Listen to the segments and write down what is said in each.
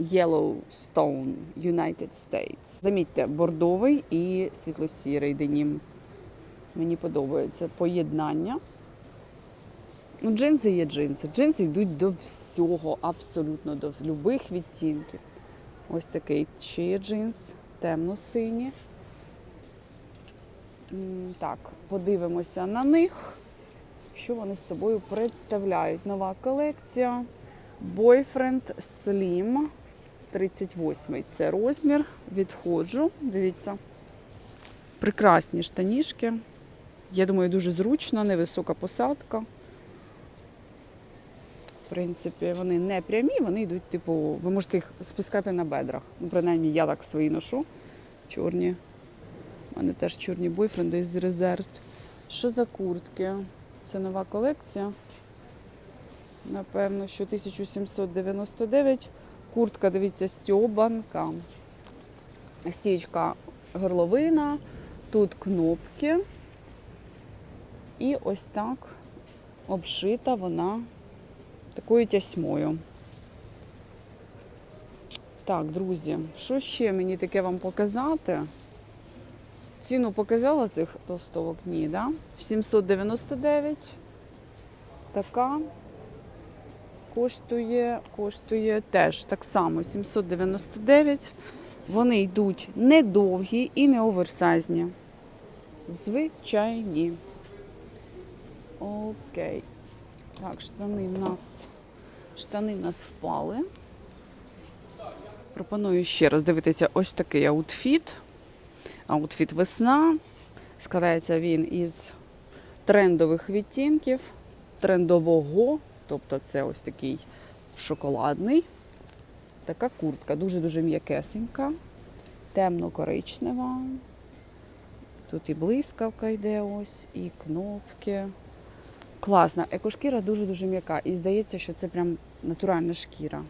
Yellowstone, United States. Замітьте, бордовий і світло-сірий денім. Мені подобається поєднання. Ну, джинси є джинси. Джинси йдуть до всього, абсолютно до любих відтінків. Ось такий ще є джинс, темно-сині. Так, подивимося на них. Що вони з собою представляють? Нова колекція. Boyfriend Slim. 38 це розмір. Відходжу. Дивіться. Прекрасні штанішки. Я думаю, дуже зручно, невисока посадка. В принципі, вони не прямі, вони йдуть, типу, ви можете їх спускати на бедрах. Ну, принаймні, я так свої ношу. Чорні. У мене теж чорні бойфренди із резерв. Що за куртки? Це нова колекція. Напевно, що 1799. Куртка, дивіться, стьобанка. Стічка горловина. Тут кнопки. І ось так обшита вона такою тясьмою. Так, друзі, що ще мені таке вам показати? Ціну показала цих толстовок? Ні, да? 799. Така коштує, коштує теж так само 799. Вони йдуть недовгі і не оверсайзні. Звичайні. Окей. Так, штани в нас, штани в нас впали. Пропоную ще раз дивитися ось такий аутфіт. Аутфіт весна. Складається він із трендових відтінків, трендового, тобто це ось такий шоколадний. Така куртка, дуже-дуже м'якесенька, темно-коричнева. Тут і блискавка йде ось, і кнопки. Класна. Екошкіра дуже-дуже м'яка. І здається, що це прям натуральна шкіра.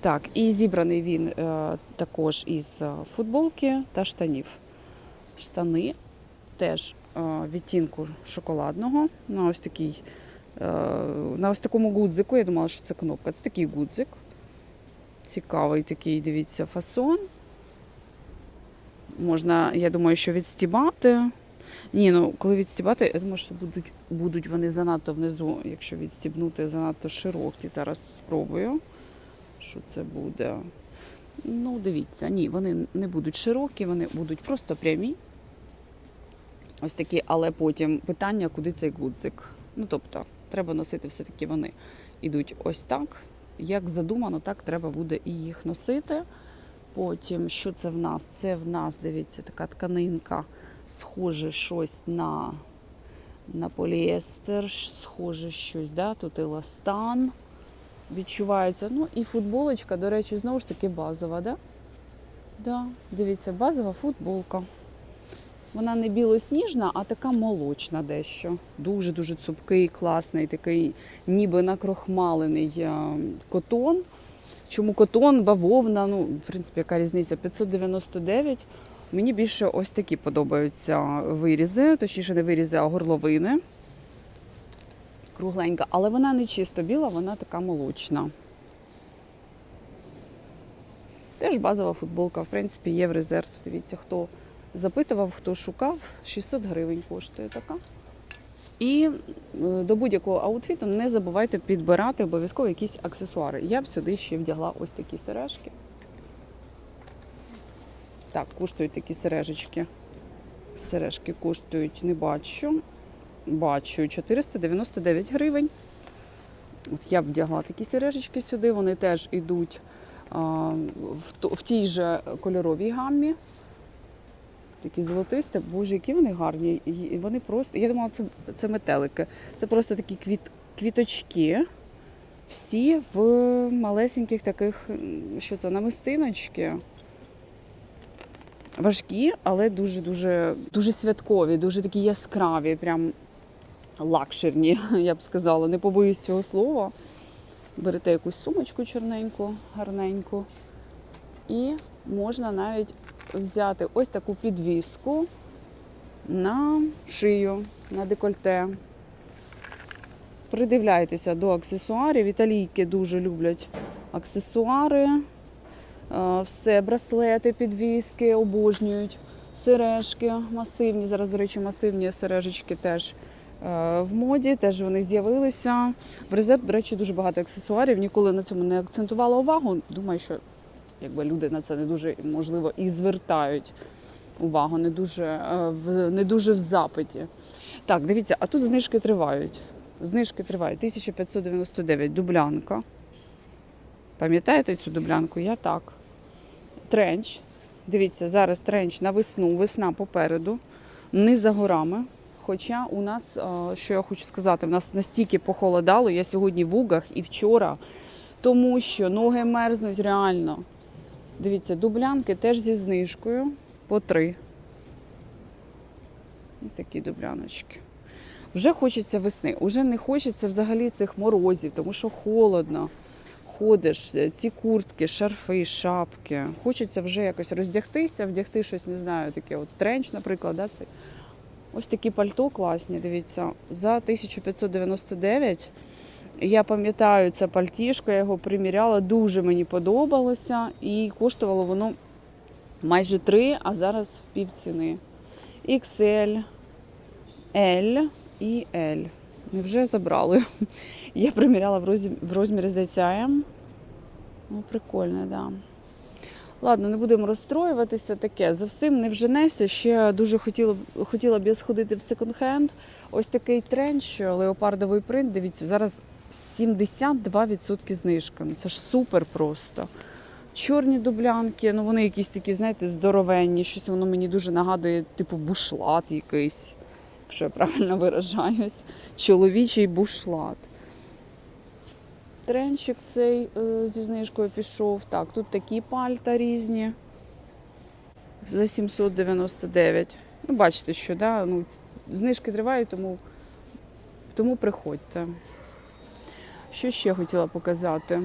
Так, і зібраний він е, також із е, футболки та штанів. Штани теж е, відтінку шоколадного. На ось такий, на ось такому гудзику. Я думала, що це кнопка. Це такий гудзик. Цікавий такий, дивіться, фасон. Можна, я думаю, що відстібати. Ні, ну коли відстібати, я думаю, що будуть, будуть вони занадто внизу, якщо відстібнути занадто широкі. Зараз спробую, що це буде. Ну, дивіться, ні, вони не будуть широкі, вони будуть просто прямі. Ось такі, але потім питання, куди цей гудзик. Ну, тобто, треба носити все-таки вони йдуть ось так. Як задумано, так треба буде і їх носити. Потім, що це в нас? Це в нас, дивіться, така тканинка, схоже щось на, на поліестер, схоже щось, да? тут еластан відчувається. Ну і футболочка, до речі, знову ж таки базова, да? Да, дивіться, базова футболка. Вона не білосніжна, а така молочна дещо. Дуже-дуже цупкий, класний, такий ніби накрохмалений е, котон. Чому котон, бавовна, ну, в принципі, яка різниця? 599. Мені більше ось такі подобаються вирізи, точніше, не вирізи, а горловини. Кругленька, але вона не чисто біла, вона така молочна. Теж базова футболка, в принципі, є в резерв. Дивіться, хто запитував, хто шукав, 600 гривень коштує така. І е, до будь-якого аутфіту не забувайте підбирати обов'язково якісь аксесуари. Я б сюди ще вдягла ось такі сережки. Так, коштують такі сережечки. Сережки коштують, не бачу. Бачу 499 гривень. От я б вдягла такі сережечки сюди. Вони теж йдуть в тій же кольоровій гаммі. Такі золотисті, боже, які вони гарні. І вони просто. Я думала, це, це метелики. Це просто такі квіт, квіточки. Всі в малесеньких таких, що це, намистиночки. Важкі, але дуже-дуже дуже святкові, дуже такі яскраві, прям лакшерні, я б сказала. Не побоюсь цього слова. Берете якусь сумочку чорненьку, гарненьку. І можна навіть взяти ось таку підвіску на шию, на декольте. Придивляйтеся до аксесуарів. Італійки дуже люблять аксесуари, е, все, браслети, підвіски обожнюють, сережки масивні. Зараз, до речі, масивні сережечки теж е, в моді, теж вони з'явилися. В резерв, до речі, дуже багато аксесуарів. Ніколи на цьому не акцентувала увагу. Думаю, що якби люди на це не дуже можливо і звертають увагу, не дуже, е, не дуже в запиті. Так, дивіться, а тут знижки тривають. Знижки тривають. 1599 дублянка. Пам'ятаєте цю дублянку? Я так. Тренч. Дивіться, зараз тренч на весну, весна попереду, не за горами. Хоча у нас, е, що я хочу сказати, в нас настільки похолодало, я сьогодні в угах і вчора, тому що ноги мерзнуть реально. Дивіться, дублянки теж зі знижкою по три. Ось такі дубляночки. Вже хочеться весни, вже не хочеться взагалі цих морозів, тому що холодно. Ходиш, е, ці куртки, шарфи, шапки. Хочеться вже якось роздягтися, вдягти щось, не знаю, таке от тренч, наприклад. Да, це. Ось такі пальто класні, дивіться, за 1599. Я пам'ятаю це пальтішко, я його приміряла, дуже мені подобалося. І коштувало воно майже 3, а зараз в пів ціни. XL, L і L. Невже забрали? Я приміряла в розмірі, розмірі здається М. Ну, прикольно, да. Ладно, не будемо розстроюватися таке. За всім не вженеся. Ще дуже хотіла, хотіла б я сходити в секонд-хенд. Ось такий тренд, що леопардовий принт. Дивіться, зараз 72% знижка. Ну це ж супер просто. Чорні дублянки, ну вони якісь такі, знаєте, здоровенні. Щось воно мені дуже нагадує, типу, бушлат якийсь, якщо я правильно виражаюсь. Чоловічий бушлат. Тренчик цей е, зі знижкою пішов. Так, тут такі пальта різні. За 799. Ну, бачите, що да? ну, знижки тривають, тому, тому приходьте. Що ще хотіла показати?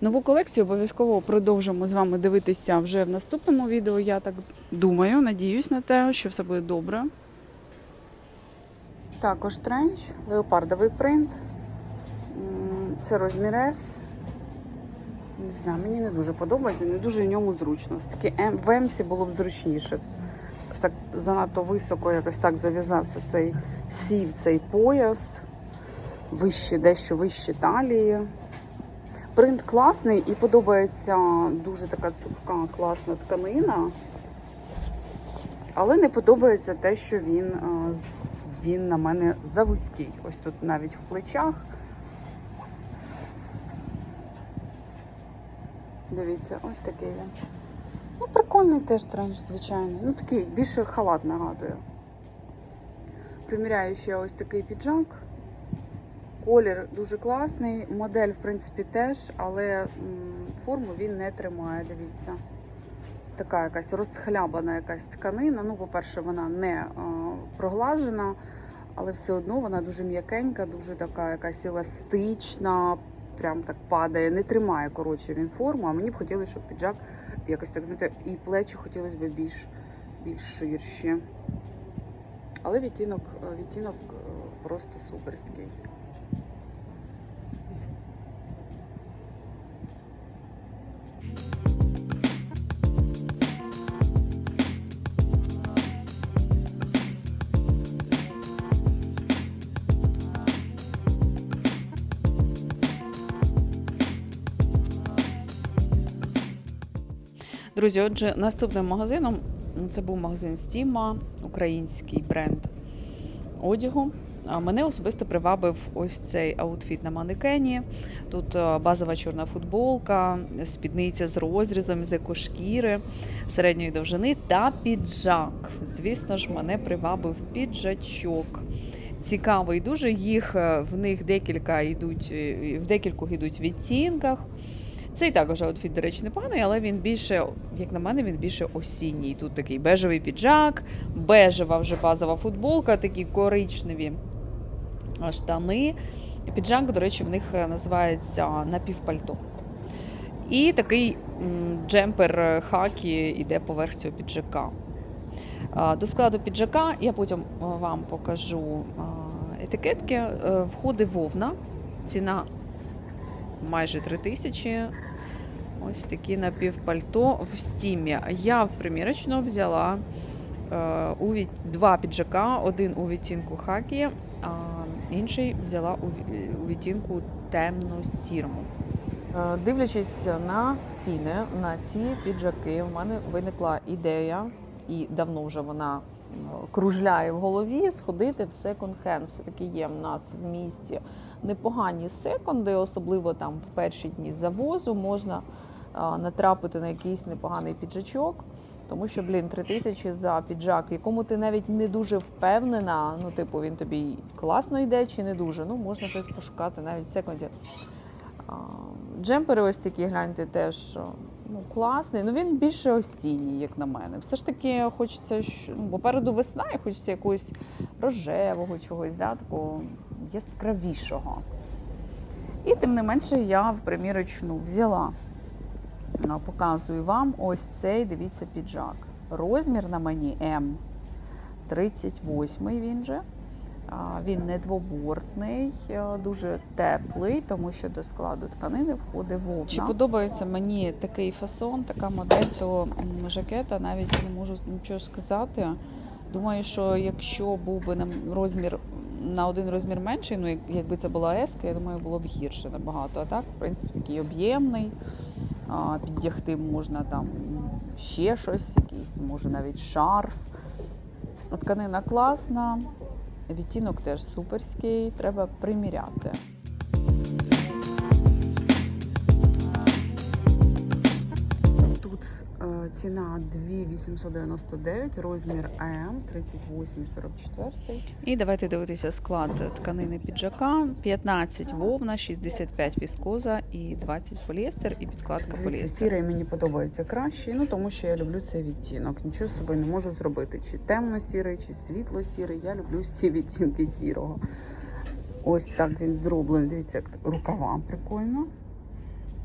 Нову колекцію обов'язково продовжимо з вами дивитися вже в наступному відео. Я так думаю, надіюсь на те, що все буде добре. Також тренч, леопардовий принт. Це розмір S. Не знаю, мені не дуже подобається, не дуже в ньому зручно. Ось таки в М-ці було б зручніше. Так занадто високо якось так зав'язався цей сів, цей пояс. Вище, дещо вище талії. Принт класний і подобається дуже така цупка, класна тканина. Але не подобається те, що він, е, він на мене завузький. Ось тут навіть в плечах. Дивіться, ось такий він. Ну, прикольний теж тренч, звичайно. Ну, такий більше халат нагадує. Приміряю ще ось такий піджак. Колір дуже класний, модель, в принципі, теж, але форму він не тримає. Дивіться. Така якась розхлябана якась тканина. Ну, по-перше, вона не е, проглажена, але все одно вона дуже м'якенька, дуже така якась еластична, прям так падає, не тримає коротше він форму. А мені б хотілося, щоб піджак якось так знаєте, і плечі хотілося б більш, більш ширші. Але відтінок, е, відтінок е, просто суперський. Друзі, отже, наступним магазином це був магазин Стіма, український бренд одягу. Мене особисто привабив ось цей аутфіт на манекені. Тут е, базова чорна футболка, спідниця з розрізом з екошкіри середньої довжини та піджак. Звісно ж, мене привабив піджачок. Цікавий дуже. Їх е, в них декілька йдуть, е, в декількох йдуть відтінках. Цей також аутфіт, до речі, непоганий, але він більше, як на мене, він більше осінній. Тут такий бежевий піджак, бежева вже базова футболка, такі коричневі штани. Піджак, до речі, в них е, називається напівпальто. І такий джемпер е, хакі йде поверх цього піджака. До складу піджака я потім е, вам покажу етикетки. Входить вовна. Ціна майже 3 тисячі. Ось такі напівпальто в стімі. Я в примірочну взяла е, у два піджака, один у відтінку хакі, а інший взяла у, відтінку темно-сірому. Е, Дивлячись на ціни на ці піджаки, в мене виникла ідея, і давно вже вона е, кружляє в голові, сходити в секонд-хенд. Все-таки є в нас в місті непогані секонди, особливо там в перші дні завозу можна натрапити на якийсь непоганий піджачок. Тому що, блін, три тисячі за піджак, якому ти навіть не дуже впевнена. Ну, типу, він тобі класно йде чи не дуже. Ну, можна щось пошукати навіть в секунді. Джемпери ось такі, гляньте, теж ну, класний. Ну він більше осінній, як на мене. Все ж таки хочеться, ну, попереду весна і хочеться якогось рожевого чогось, да, такого яскравішого. І тим не менше я в примірочну взяла. Показую вам ось цей, дивіться, піджак. Розмір на мені М. 38 він же. Він не двобортний, дуже теплий, тому що до складу тканини входить вовна. Чи подобається мені такий фасон, така модель цього жакета? Навіть не можу нічого сказати. Думаю, що якщо був би розмір на один розмір менший, ну якби це була еска, я думаю, було б гірше набагато. А так, в принципі, такий об'ємний. Піддягти можна там ще щось, якийсь, може навіть шарф. Тканина класна, відтінок теж суперський, треба приміряти. Ціна 2899, розмір М, 38,44. І давайте дивитися склад тканини піджака. 15 вовна, 65 віскоза і 20 поліестер і підкладка поліестер. Сірий мені подобається краще, ну тому що я люблю цей відтінок. Нічого з собою не можу зробити. Чи темно-сірий, чи світло-сірий. Я люблю всі відтінки сірого. Ось так він зроблений. Дивіться, як рукава прикольно.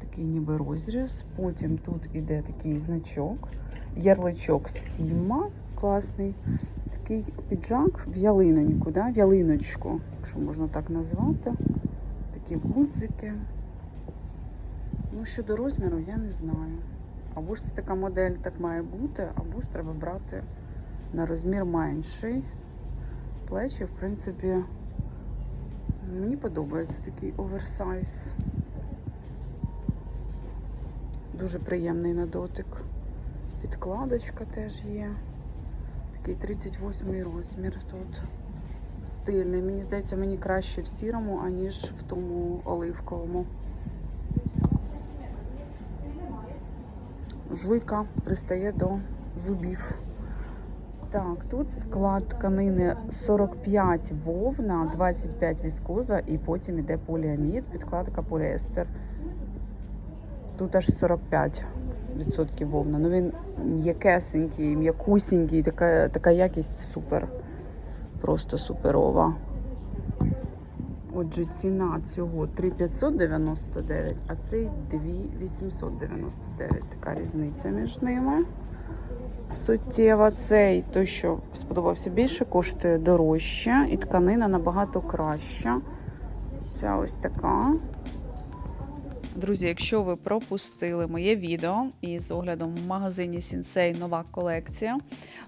Такий ніби розріз. Потім тут іде такий значок, ярличок стіма класний. Такий піджак в ялиноньку, да? ялиночку, якщо можна так назвати. Такі гудзики. Ну, щодо розміру, я не знаю. Або ж це така модель так має бути, або ж треба брати на розмір менший. Плечі, в принципі, мені подобається такий оверсайз. Дуже приємний на дотик. Підкладочка теж є. Такий 38 розмір тут. Стильний. Мені здається, мені краще в сірому, аніж в тому оливковому. Жуйка пристає до зубів. Так, тут склад тканини 45 вовна, 25 віскоза і потім іде поліамід, підкладка поліестер. Тут аж 45% вовна. Ну він м'якесенький, м'якусенький, така, така якість супер. Просто суперова. Отже, ціна цього 3599, а цей 2899. Така різниця між ними. Суттєва цей, той, що сподобався більше, коштує дорожче, і тканина набагато краща. Ця ось така. Друзі, якщо ви пропустили моє відео із оглядом в магазині Сінсей нова колекція,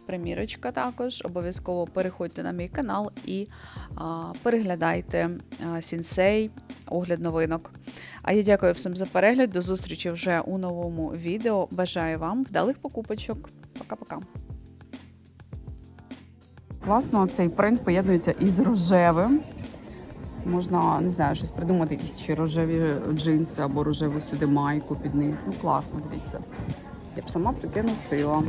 примірочка також, обов'язково переходьте на мій канал і а, переглядайте Сінсей огляд новинок. А я дякую всім за перегляд. До зустрічі вже у новому відео. Бажаю вам вдалих покупочок. Пока-пока. Класно, цей принт поєднується із рожевим. Можна, не знаю, щось придумати, якісь ще рожеві джинси або рожеву сюди майку під них. Ну класно, дивіться. Я б сама б таке носила.